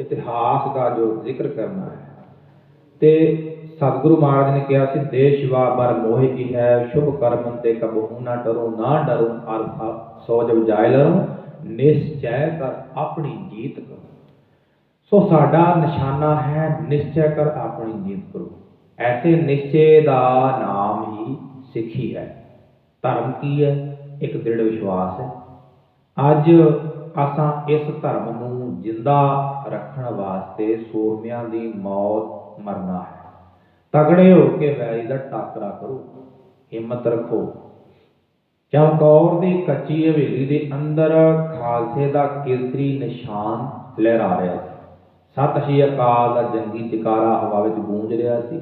ਇਤਿਹਾਸ ਦਾ ਜੋ ਜ਼ਿਕਰ ਕਰਨਾ ਹੈ। ਤੇ ਸਤਿਗੁਰੂ ਮਹਾਰਾਜ ਨੇ ਕਿਹਾ ਸੀ ਦੇਸ਼ਵਾ ਬਰ ਮੋਹਿ ਕੀ ਹੈ, ਸ਼ੁਭ ਕਰਮ ਤੇ ਕਬਹੂ ਨਾ ਡਰੋ ਨਾ ਡਰੋ ਅਰਥਾ ਸੋ ਜਬ ਜਾਇ ਲਰੋ, ਨਿਸ਼ਚੈ ਕਰ ਆਪਣੀ ਜੀਤ ਕਰੋ। ਸੋ ਸਾਡਾ ਨਿਸ਼ਾਨਾ ਹੈ, ਨਿਸ਼ਚੈ ਕਰ ਆਪਣੀ ਜੀਤ ਕਰੋ। ਐਸੇ ਨਿਸ਼ਚੇ ਦਾ ਨਾਮ ਹੀ ਸਿੱਖੀ ਹੈ। ਧਰਮ ਕੀ ਹੈ? ਇੱਕ ਦ੍ਰਿੜ ਵਿਸ਼ਵਾਸ ਹੈ। ਅੱਜ ਅਸਾਂ ਇਸ ਧਰਮ ਨੂੰ ਜਿੰਦਾ ਰੱਖਣ ਵਾਸਤੇ ਸੂਰਮਿਆਂ ਦੀ ਮੌਤ ਮਰਨਾ ਹੈ। ਤਗੜੇ ਹੋ ਕੇ ਵੈਰੀ ਦਾ ਟਾਕਰਾ ਕਰੋ, ਹਿੰਮਤ ਰੱਖੋ। ਚਮਕੌਰ ਦੀ ਕੱਚੀ ਹਵੇਲੀ ਦੇ ਅੰਦਰ ਖਾਲਸੇ ਦਾ ਕੇਸਰੀ ਨਿਸ਼ਾਨ ਲਹਿਰਾ ਰਿਹਾ ਸੀ। ਸਤਿ ਸ਼੍ਰੀ ਅਕਾਲ ਦਾ ਜੰਗੀ ਜਕਾਰਾ ਹਵਾ ਵਿੱਚ ਗੂੰਜ ਰਿਹਾ ਸੀ।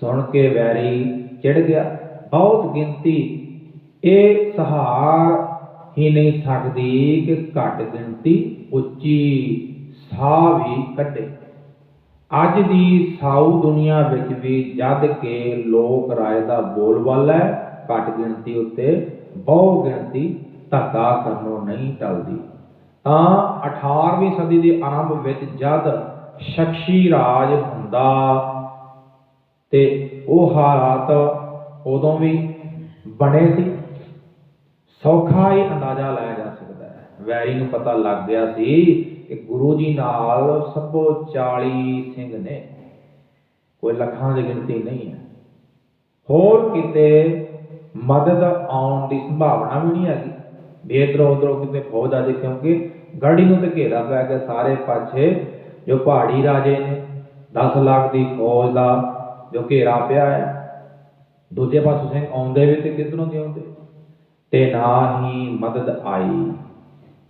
ਸੁਣ ਕੇ ਵੈਰੀ ਚਿੜ ਗਿਆ। ਬਹੁਤ ਗਿਣਤੀ। ਇਹ ਸਹਾਰ ਹੀ ਨਹੀਂ ਸਕਦੀ ਕਿ ਘੱਟ ਗਿਣਤੀ ਉੱਚੀ ਸਾਹ ਵੀ ਕੱਢੇ। ਅੱਜ ਦੀ ਸਾਊ ਦੁਨੀਆ ਵਿੱਚ ਵੀ ਜਦ ਕਿ ਲੋਕ ਰਾਏ ਦਾ ਬੋਲਬਾਲਾ ਹੈ, ਘੱਟ ਗਿਣਤੀ ਉੱਤੇ ਬਹੁ ਗਿਣਤੀ ਧੱਕਾ ਕਰਨੋਂ ਨਹੀਂ ਟਲਦੀ। ਤਾਂ 18ਵੀਂ ਸਦੀ ਦੇ ਆਰੰਭ ਵਿੱਚ ਜਦ ਸ਼ਖਸੀ ਰਾਜ ਹੁੰਦਾ ਤੇ ਉਹ ਹਾਲਾਤ ਉਦੋਂ ਵੀ ਬਣੇ ਸੀ। ਸੌਖਾ ਹੀ ਅੰਦਾਜ਼ਾ ਲਾਇਆ ਜਾ ਸਕਦਾ ਹੈ। ਵੈਰੀ ਨੂੰ ਪਤਾ ਲੱਗ ਗਿਆ ਸੀ ਕਿ ਗੁਰੂ ਜੀ ਨਾਲ ਸਭੋ 40 ਸਿੰਘ ਨੇ। ਕੋਈ ਲੱਖਾਂ ਦੀ ਗਿਣਤੀ ਨਹੀਂ ਹੈ। ਹੋਰ ਕਿਤੇ ਮਦਦ ਆਉਣ ਦੀ ਸੰਭਾਵਨਾ ਵੀ ਨਹੀਂ ਹੈਗੀ। ਵੀ ਇੱਧਰੋਂ ਉੱਧਰੋਂ ਕਿਤੇ ਫੌਜ ਆ ਜੇ, ਕਿਉਂਕਿ ਗਾੜੀ ਨੂੰ ਤੇ ਘੇਰਾ ਪੈ ਗਿਆ ਸਾਰੇ ਪਾਸੇ। ਜੋ ਪਹਾੜੀ ਰਾਜੇ ਨੇ 10 ਲੱਖ ਦੀ ਫੌਜ ਦਾ ਜੋ ਘੇਰਾ ਪਿਆ ਹੈ। ਦੂਜੇ ਪਾਸੋਂ ਸਿੰਘ ਆਉਂਦੇ ਵੀ ਤੇ ਕਿੱਧਰੋਂ ਦੇ ਆਉਂਦੇ? ਤੇ ਨਾ ਹੀ ਮਦਦ ਆਈ।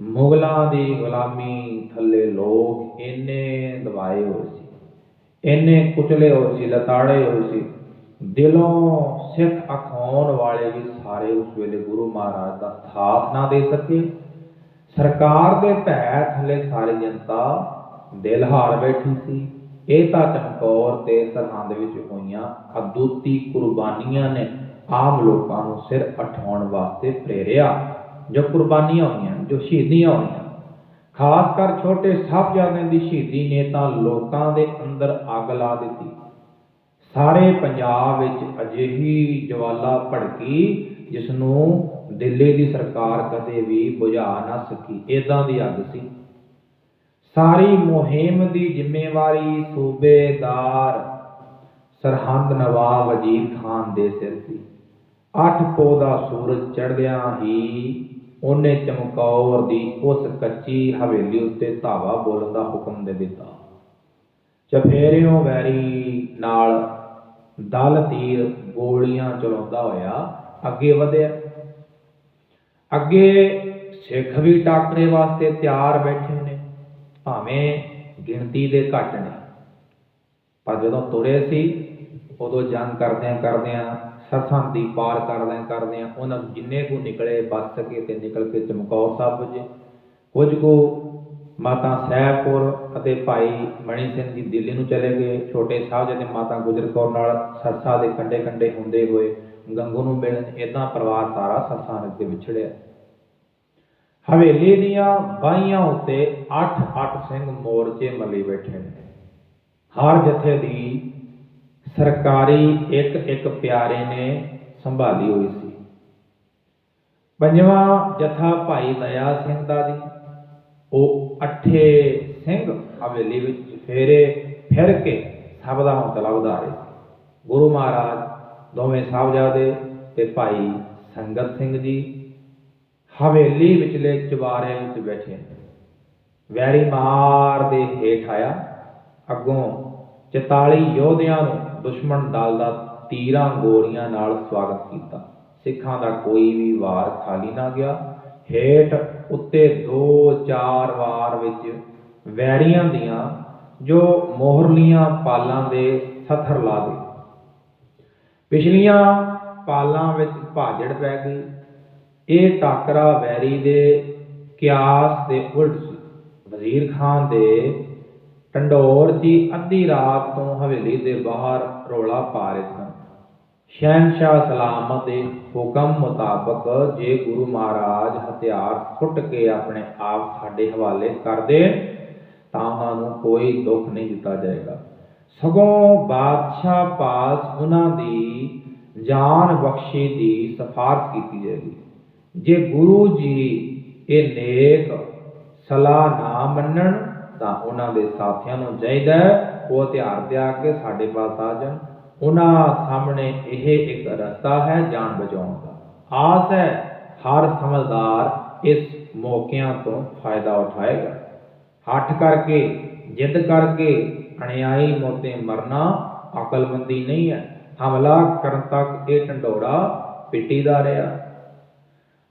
ਮੁਗਲਾਂ ਦੀ ਗੁਲਾਮੀ ਥੱਲੇ ਲੋਕ ਇੰਨੇ ਦਬਾਏ ਹੋਏ ਸੀ, ਇੰਨੇ ਕੁਚਲੇ ਹੋਏ ਸੀ, ਲਤਾੜੇ ਹੋਏ ਸੀ। ਦਿਲੋਂ ਸਿੱਖ ਅਖਾਉਣ ਵਾਲੇ ਵੀ ਸਾਰੇ ਉਸ ਵੇਲੇ ਗੁਰੂ ਮਹਾਰਾਜ ਦਾ ਸਾਥ ਨਾ ਦੇ ਸਕੇ। ਸਰਕਾਰ ਦੇ ਭੈ ਥੱਲੇ ਸਾਰੀ ਜਨਤਾ ਦਿਲ ਹਾਰ ਬੈਠੀ ਸੀ। ਇਹ ਤਾਂ ਚਮਕੌਰ ਤੇ ਸਰਹੰਦ ਵਿੱਚ ਹੋਈਆਂ ਅਦੁੱਤੀ ਕੁਰਬਾਨੀਆਂ ਨੇ ਆਮ ਲੋਕਾਂ ਨੂੰ ਸਿਰ ਉਠਾਉਣ ਵਾਸਤੇ ਪ੍ਰੇਰਿਆ, ਜੋ ਕੁਰਬਾਨੀਆਂ ਹੋਈਆਂ, ਜੋ ਸ਼ਹੀਦੀਆਂ ਹੋਈਆਂ। ਖਾਸ ਕਰ ਛੋਟੇ ਸਾਹਿਬਜ਼ਾਦਿਆਂ ਦੀ ਸ਼ਹੀਦੀ ਨੇ ਤਾਂ ਲੋਕਾਂ ਦੇ ਅੰਦਰ ਅੱਗ ਲਾ ਦਿੱਤੀ। ਸਾਰੇ ਪੰਜਾਬ ਵਿੱਚ ਅਜਿਹੀ ਜਵਾਲਾ ਭੜਕੀ ਜਿਸ ਨੂੰ ਦਿੱਲੀ ਦੀ ਸਰਕਾਰ ਕਦੇ ਵੀ ਬੁਝਾ ਨਾ ਸਕੀ। ਇਦਾਂ ਦੀ ਅੱਗ ਸੀ। ਸਾਰੀ ਮੁਹਿੰਮ ਦੀ ਜ਼ਿੰਮੇਵਾਰੀ ਸੂਬੇਦਾਰ ਸਰਹੰਦ ਨਵਾਬ ਵਜੀਰ ਖਾਨ ਦੇ ਸਿਰ ਸੀ। ਅੱਠ ਪੋ ਦਾ ਸੂਰਜ ਚੜ੍ਹਦਿਆਂ ਹੀ ਉਹਨੇ ਚਮਕੌਰ ਦੀ ਉਸ ਕੱਚੀ ਹਵੇਲੀ ਉੱਤੇ ਧਾਵਾ ਬੋਲਣ ਦਾ ਹੁਕਮ ਦੇ ਦਿੱਤਾ। ਚਫੇਰਿਓਂ ਵੈਰੀ ਨਾਲ ਦਲ ਤੀਰ ਗੋਲੀਆਂ ਚਲਾਉਂਦਾ ਹੋਇਆ ਅੱਗੇ ਵਧਿਆ। ਅੱਗੇ ਸਿੱਖ ਵੀ ਟਾਕਰੇ ਵਾਸਤੇ ਤਿਆਰ ਬੈਠੇ ਨੇ, ਭਾਵੇਂ ਗਿਣਤੀ ਦੇ ਘੱਟ ਨੇ। ਪਰ ਜਦੋਂ ਤੁਰੇ ਸੀ, ਉਦੋਂ ਜੰਗ ਕਰਦਿਆਂ ਕਰਦਿਆਂ ਸਰਸਾਂ ਦੀ ਪਾਰ ਕਰਦਿਆਂ ਕਰਦਿਆਂ ਉਹਨਾਂ ਨੂੰ ਜਿੰਨੇ ਕੋ ਨਿਕਲੇ ਬਚ ਸਕੇ ਤੇ ਨਿਕਲ ਕੇ ਚਮਕੌਰ ਸਾਹਿਬ ਪੁੱਜੇ। ਕੁਝ ਕੋ ਮਾਤਾ ਸਹਿਬਪੁਰ ਅਤੇ ਭਾਈ ਮਣੀ ਸਿੰਘ ਜੀ ਦਿੱਲੀ ਨੂੰ ਚਲੇ ਗਏ। ਛੋਟੇ ਸਾਹਿਬਜ਼ਾਦੇ ਮਾਤਾ ਗੁਜਰ ਕੌਰ ਨਾਲ ਸਰਸਾ ਦੇ ਕੰਡੇ ਕੰਡੇ ਹੁੰਦੇ ਹੋਏ ਗੰਗੂ ਨੂੰ ਮਿਲਣ। ਇਦਾਂ ਪਰਿਵਾਰ ਸਾਰਾ ਸਰਸਾ ਨਗਰ ਦੇ ਵਿਛੜਿਆ ਹਵੇਲੀ ਦੀਆਂ ਬਾਈਆਂ ਉੱਤੇ 8-8 ਸਿੰਘ ਮੋਰਚੇ ਮੱਲੀ ਬੈਠੇ ਨੇ। ਹਰ ਜਥੇ ਦੀ ਸਰਕਾਰੀ ਇੱਕ ਇੱਕ ਪਿਆਰੇ ਨੇ ਸੰਭਾਲੀ ਹੋਈ ਸੀ। ਪੰਜਵਾਂ ਜਥਾ ਭਾਈ ਦਇਆ ਸਿੰਘ ਦਾ ਜੀ। ਉਹ ਅੱਠੇ ਸਿੰਘ ਹਵੇਲੀ ਵਿੱਚ ਫੇਰੇ ਫਿਰ ਕੇ ਸਭ ਦਾ ਹੌਸਲਾ ਉਧਾਰੇ ਸੀ। ਗੁਰੂ ਮਹਾਰਾਜ ਦੋਵੇਂ ਸਾਹਿਬਜ਼ਾਦੇ ਤੇ ਭਾਈ ਸੰਗਤ ਸਿੰਘ ਜੀ ਹਵੇਲੀ ਵਿਚਲੇ ਚੁਬਾਰੇ ਵਿੱਚ ਬੈਠੇ ਵੈਰੀ ਮਾਰ ਦੇ ਹੇਠ ਆਇਆ। ਅੱਗੋਂ 44 ਯੋਧਿਆਂ ਨੂੰ ਦੁਸ਼ਮਣ ਦਲ ਦਾ ਤੀਰਾਂ ਗੋਲੀਆਂ ਨਾਲ ਸਵਾਗਤ ਕੀਤਾ। ਸਿੱਖਾਂ ਦਾ ਕੋਈ ਵੀ ਵਾਰ ਖਾਲੀ ਨਾ ਗਿਆ। ਹੇਠ ਉੱਤੇ 2-4 ਵਾਰ ਵਿੱਚ ਵੈਰੀਆਂ ਦੀਆਂ ਜੋ ਮੋਹਰਲੀਆਂ ਪਾਲਾਂ ਦੇ ਸਥਰ ਲਾ ਦੇ। ਪਿਛਲੀਆਂ ਪਾਲਾਂ ਵਿੱਚ ਭਾਜੜ ਪੈ ਗਈ। ਇਹ ਟਾਕਰਾ ਵੈਰੀ ਦੇ ਕਿਆਸ ਦੇ ਉਲਟ ਸੀ। ਵਜ਼ੀਰ ਖਾਨ ਦੇ ਟੰਡੋਰ ਜੀ ਅੱਧੀ ਰਾਤ ਤੋਂ ਹਵੇਲੀ ਦੇ ਬਾਹਰ ਰੋਲਾ ਪਾ ਰਹੇ ਸਨ। ਸ਼ਹਿਨशाह ਸਲਾਮਤ ਦੇ ਹੁਕਮ ਮੁਤਾਬਕ ਜੇ ਗੁਰੂ ਮਹਾਰਾਜ ਹਥਿਆਰ ਫੁੱਟ ਕੇ ਆਪਣੇ ਆਪ ਸਾਡੇ ਹਵਾਲੇ ਕਰ ਦੇ, ਤਾਂ ਉਹਨਾਂ ਨੂੰ ਕੋਈ ਦੁੱਖ ਨਹੀਂ ਦਿੱਤਾ ਜਾਏਗਾ। ਸਗੋਂ ਬਾਦਸ਼ਾਹ ਪਾਸ ਉਹਨਾਂ ਦੀ ਜਾਨ ਬਖਸ਼ੀ ਦੀ ਸਿਫਾਰਸ਼ ਕੀਤੀ ਜਾਏਗੀ। ਜੇ ਗੁਰੂ ਜੀ ਇਹ ਨੇਕ ਸਲਾਹ ਨਾ ਮੰਨਣ ਤਾਂ ਉਹਨਾਂ ਦੇ ਸਾਥੀਆਂ ਨੂੰ ਚਾਹੀਦਾ ਹੈ, ਉਹ ਹਥਿਆਰ ਤਿਆ ਕੇ ਸਾਡੇ ਪਾਸ ਆ ਜਾਣ। ਉਹਨਾਂ ਸਾਹਮਣੇ ਇਹ ਇੱਕ ਰਸਤਾ ਹੈ ਜਾਨ ਬਚਾਉਣ ਦਾ। ਆਸ ਹੈ ਹਰ ਸਮਝਦਾਰ ਇਸ ਮੌਕਿਆਂ ਤੋਂ ਫਾਇਦਾ ਉਠਾਏਗਾ। ਹੱਠ ਕਰਕੇ, ਜਿੱਦ ਕਰਕੇ ਅਣਿਆਈ ਮੋਤੇ ਮਰਨਾ ਅਕਲਮੰਦੀ ਨਹੀਂ ਹੈ। ਹਮਲਾ ਕਰਨ ਤੱਕ ਇਹ ਢੰਡੋਰਾ ਪਿੱਟੀਦਾ ਰਿਹਾ।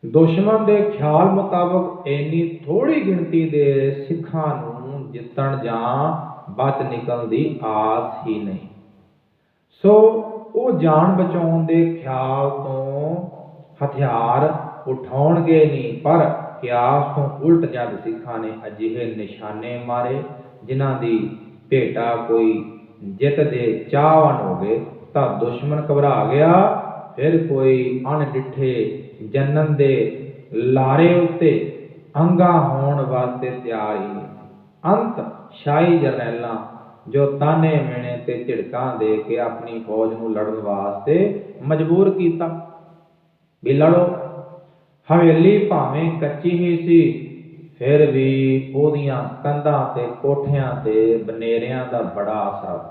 ਦੁਸ਼ਮਣ ਦੇ ਖਿਆਲ ਮੁਤਾਬਕ ਇੰਨੀ ਥੋੜੀ ਗਿਣਤੀ ਦੇ ਸਿੱਖਾਂ ਨੂੰ ਜਿੱਤਣ ਜਾਂ ਬਚ ਨਿਕਲਣ ਦੀ ਆਸ ਹੀ ਨਹੀਂ। ਸੋ ਉਹ ਜਾਨ ਬਚਾਉਣ ਦੇ ਖਿਆਲ ਤੋਂ ਹਥਿਆਰ ਉਠਾਉਣਗੇ ਨਹੀਂ, ਪਰ ਕਿਆਸ ਤੋਂ ਉਲਟ ਜਦ ਸਿੱਖਾਂ ਨੇ ਅਜਿਹੇ ਨਿਸ਼ਾਨੇ ਮਾਰੇ, ਜਿਨ੍ਹਾਂ ਦੀ ਭੇਟਾ ਕੋਈ ਜਿੱਤ ਦੇ ਚਾਹਵਾਨ ਹੋ ਗਏ ਤਾਂ ਦੁਸ਼ਮਣ ਘਬਰਾ ਗਿਆ, ਫਿਰ ਕੋਈ ਅਣਡਿੱਠੇ ਜਨਨ ਦੇ ਲਾਰੇ ਉੱਤੇ ਅੰਗਾ ਹੋਣ ਵਾਸਤੇ ਤਿਆਰ ਹੀ ਨਹੀਂ। ਅੰਤ ਸ਼ਾਹੀ ਜਰਨੈਲਾਂ, ਜੋ ਤਾਨੇ ਮੇਣੇ ਤੇ ਝਿੜਕਾਂ ਦੇ ਕੇ ਆਪਣੀ ਫੌਜ ਨੂੰ ਲੜਨ ਵਾਸਤੇ ਮਜਬੂਰ ਕੀਤਾ। ਵੀ ਲੜੋ, ਹਵੇਲੀ ਭਾਵੇਂ ਕੱਚੀ ਹੀ ਸੀ, ਫਿਰ ਵੀ ਉਹਦੀਆਂ ਕੰਧਾਂ ਤੇ ਕੋਠਿਆਂ ਤੇ ਬਨੇਰਿਆਂ ਦਾ ਬੜਾ ਅਸਰ।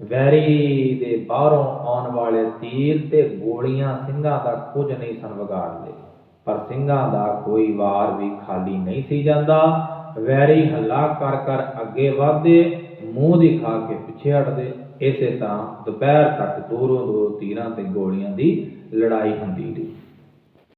ਵੈਰੀ ਦੇ ਬਾਹਰੋਂ ਆਉਣ ਵਾਲੇ ਤੀਰ ਤੇ ਗੋਲੀਆਂ ਸਿੰਘਾਂ ਦਾ ਕੁਝ ਨਹੀਂ ਸਨ ਵਿਗਾੜਦੇ, ਪਰ ਸਿੰਘਾਂ ਦਾ ਕੋਈ ਵਾਰ ਵੀ ਖਾਲੀ ਨਹੀਂ ਸੀ ਜਾਂਦਾ। ਵੈਰੀ ਹੱਲਾ ਕਰ ਕਰ ਅੱਗੇ ਵਧਦੇ, ਮੂੰਹ ਦਿਖਾ ਕੇ ਪਿੱਛੇ ਹਟਦੇ, ਇਸੇ ਤਰ੍ਹਾਂ ਦੁਪਹਿਰ ਤੱਕ ਦੂਰੋਂ ਦੂਰੋਂ ਤੀਰਾਂ ਤੇ ਗੋਲੀਆਂ ਦੀ ਲੜਾਈ ਹੁੰਦੀ ਰਹੀ।